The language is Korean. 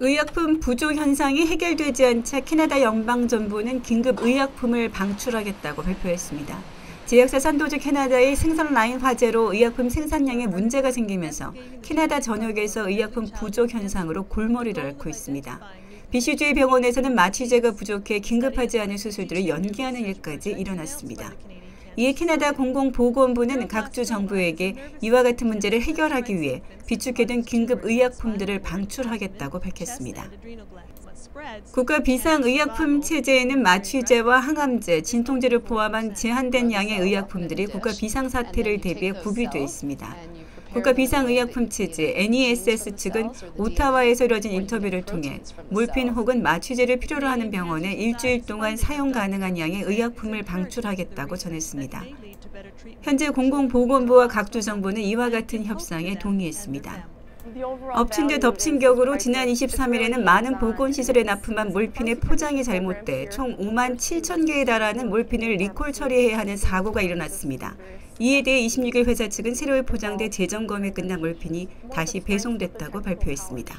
의약품 부족 현상이 해결되지 않자 캐나다 연방정부는 긴급 의약품을 방출하겠다고 발표했습니다. 제약사 산도주 캐나다의 생산 라인 화재로 의약품 생산량에 문제가 생기면서 캐나다 전역에서 의약품 부족 현상으로 골머리를 앓고 있습니다. 비슈주의 병원에서는 마취제가 부족해 긴급하지 않은 수술들을 연기하는 일까지 일어났습니다. 이에 캐나다 공공보건부는 각주 정부에게 이와 같은 문제를 해결하기 위해 비축해둔 긴급 의약품들을 방출하겠다고 밝혔습니다. 국가 비상의약품 체제에는 마취제와 항암제, 진통제를 포함한 제한된 양의 의약품들이 국가 비상사태를 대비해 구비되어 있습니다. 국가 비상의약품 체제 NESS 측은 오타와에서 이뤄진 인터뷰를 통해 몰핀 혹은 마취제를 필요로 하는 병원에 일주일 동안 사용 가능한 양의 의약품을 방출하겠다고 전했습니다. 현재 공공보건부와 각주 정부는 이와 같은 협상에 동의했습니다. 엎친 데 덮친 격으로 지난 23일에는 많은 보건시설에 납품한 몰핀의 포장이 잘못돼 총 5만 7천 개에 달하는 몰핀을 리콜 처리해야 하는 사고가 일어났습니다. 이에 대해 26일 회사 측은 새로이 포장돼 재점검이 끝난 몰핀이 다시 배송됐다고 발표했습니다.